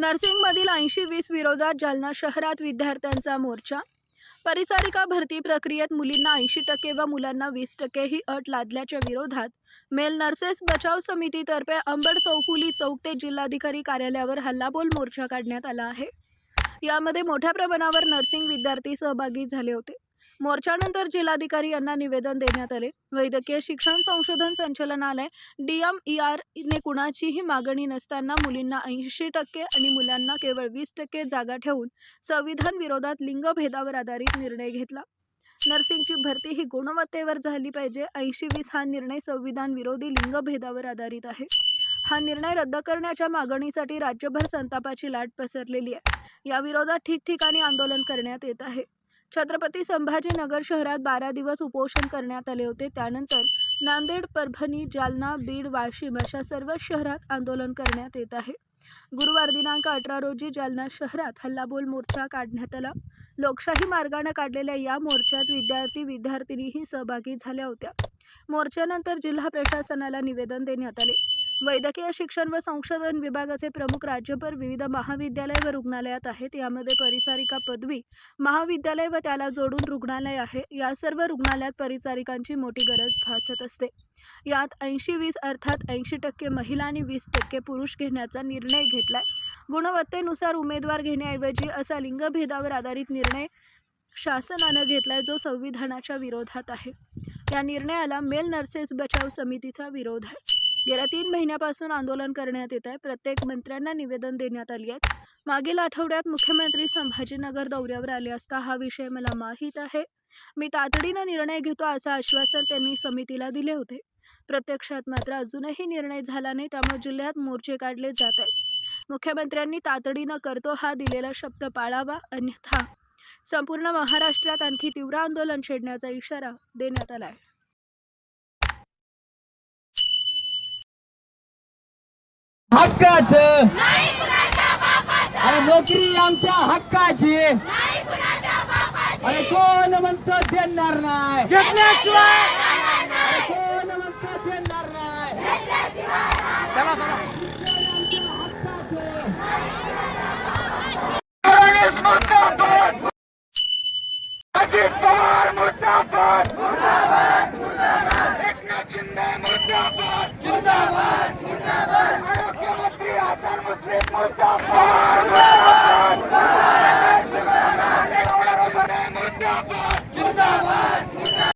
नर्सिंगमधील ऐंशी वीस विरोधात जालना शहरात विद्यार्थ्यांचा मोर्चा. परिचारिका भरती प्रक्रियेत मुलींना ऐंशी टक्के व मुलांना वीस टक्के ही अट लादल्याच्या विरोधात मेल नर्सेस बचाव समितीतर्फे अंबड चौफुली चौक ते जिल्हाधिकारी कार्यालयावर हल्लाबोल मोर्चा काढण्यात आला आहे. यामध्ये मोठ्या प्रमाणावर नर्सिंग विद्यार्थी सहभागी झाले होते. मोर्चानंतर जिल्हाधिकारी यांना निवेदन देण्यात आले. वैद्यकीय शिक्षण संशोधन संचालनालय डी एम ई आर ने कुणाचीही मागणी नसताना मुलींना ऐंशी टक्के आणि मुलांना केवळ वीस टक्के जागा ठेवून संविधान विरोधात लिंगभेदावर आधारित निर्णय घेतला. नर्सिंगची भरती ही गुणवत्तेवर झाली पाहिजे. ऐंशी वीस हा निर्णय संविधान विरोधी लिंगभेदावर आधारित आहे. हा निर्णय रद्द करण्याच्या मागणीसाठी राज्यभर संतापाची लाट पसरलेली आहे. या विरोधात ठिकठिकाणी आंदोलन करण्यात येत आहे. छत्रपती संभाजीनगर शहरात बारा दिवस उपोषण करण्यात आले होते. त्यानंतर नांदेड परभणी जालना बीड वाशिम अशा सर्व शहरात आंदोलन करण्यात येत आहे. गुरुवार दिनांक अठरा रोजी जालना शहरात हल्लाबोल मोर्चा काढण्यात आला. लोकशाही मार्गाने काढलेल्या या मोर्चात विद्यार्थी विद्यार्थिनीही सहभागी झाल्या होत्या. मोर्चानंतर जिल्हा प्रशासनाला निवेदन देण्यात आले. वैद्यकीय शिक्षण व संशोधन विभागाचे प्रमुख राज्यभर विविध महाविद्यालय व रुग्णालयात आहेत. यामध्ये परिचारिका पदवी महाविद्यालय व त्याला जोडून रुग्णालय आहे. या सर्व रुग्णालयात परिचारिकांची मोठी गरज भासत असते. यात ऐंशी वीस अर्थात ऐंशी टक्के महिला आणि वीस टक्के पुरुष घेण्याचा निर्णय घेतलाय. गुणवत्तेनुसार उमेदवार घेण्याऐवजी असा लिंगभेदावर आधारित निर्णय शासनानं घेतलाय जो संविधानाच्या विरोधात आहे. या निर्णयाला मेल नर्सेस बचाव समितीचा विरोध आहे. गेल्या तीन महिन्यापासून आंदोलन करण्यात येत आहे. प्रत्येक मंत्र्यांना निवेदन देण्यात आली आहेत मागील आठवड्यात मुख्यमंत्री संभाजीनगर दौऱ्यावर आले असता हा विषय मला माहीत आहे. मी तातडीनं निर्णय घेतो असं आश्वासन त्यांनी समितीला दिले होते. प्रत्यक्षात मात्र अजूनही निर्णय झाला नाही त्यामुळे जिल्ह्यात मोर्चे काढले जात आहेत. मुख्यमंत्र्यांनी तातडीनं करतो हा दिलेला शब्द पाळावा अन्यथा संपूर्ण महाराष्ट्रात आणखी तीव्र आंदोलन छेडण्याचा इशारा देण्यात आला आहे. हक्काच. अरे नोकरी आमच्या हक्काची. अरे कोण म्हणतो देणार नाही? कोण म्हणतो देणार नाही? अजित पवार मुर्दाबाद एकनाथ शिंदे मुर्दाबाद मुर्दाबाद. मुर्दाबाद. மறுத்தார்